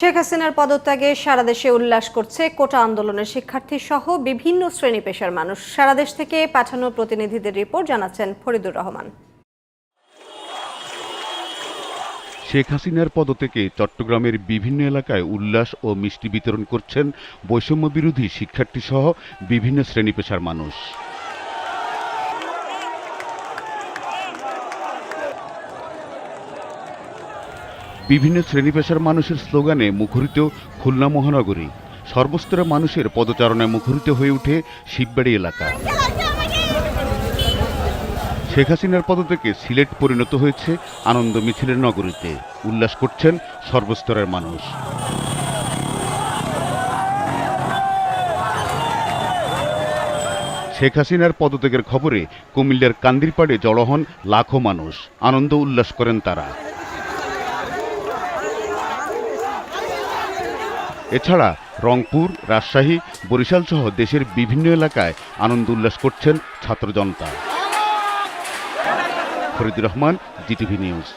শেখ হাসিনার পদত্যাগে সারা দেশে উল্লাস করছে কোটা আন্দোলনের শিক্ষার্থী সহ বিভিন্ন শ্রেণি পেশার মানুষ। সারা দেশ থেকে পাঠানো প্রতিনিধিদের রিপোর্ট জানাচ্ছেন ফরিদুর রহমান। শেখ হাসিনার পদত্যাগে চট্টগ্রামের বিভিন্ন এলাকায় উল্লাস ও মিষ্টি বিতরণ করছেন বৈষম্য বিরোধী শিক্ষার্থী সহ বিভিন্ন শ্রেণি পেশার মানুষ। বিভিন্ন শ্রেণি পেশার মানুষের স্লোগানে মুখরিত খুলনা মহানগরী। সর্বস্তরের মানুষের পদচারণায় মুখরিত হয়ে ওঠে শিববাড়ি এলাকা। শেখ হাসিনার পদত্যাগে সিলেট পরিণত হয়েছে আনন্দ মিছিলের নগরীতে। উল্লাস করছেন সর্বস্তরের মানুষ। শেখ হাসিনার পদত্যাগের খবরে কুমিল্লার কান্দিরপাড়ে জড়ো হন লাখো মানুষ। আনন্দ উল্লাস করেন তারা। এছাড়া রংপুর, রাজশাহী, বরিশাল সহ দেশের বিভিন্ন এলাকায় আনন্দ উল্লাস করছেন ছাত্র জনতা ফরিদুর রহমান, জিটিভি নিউজ।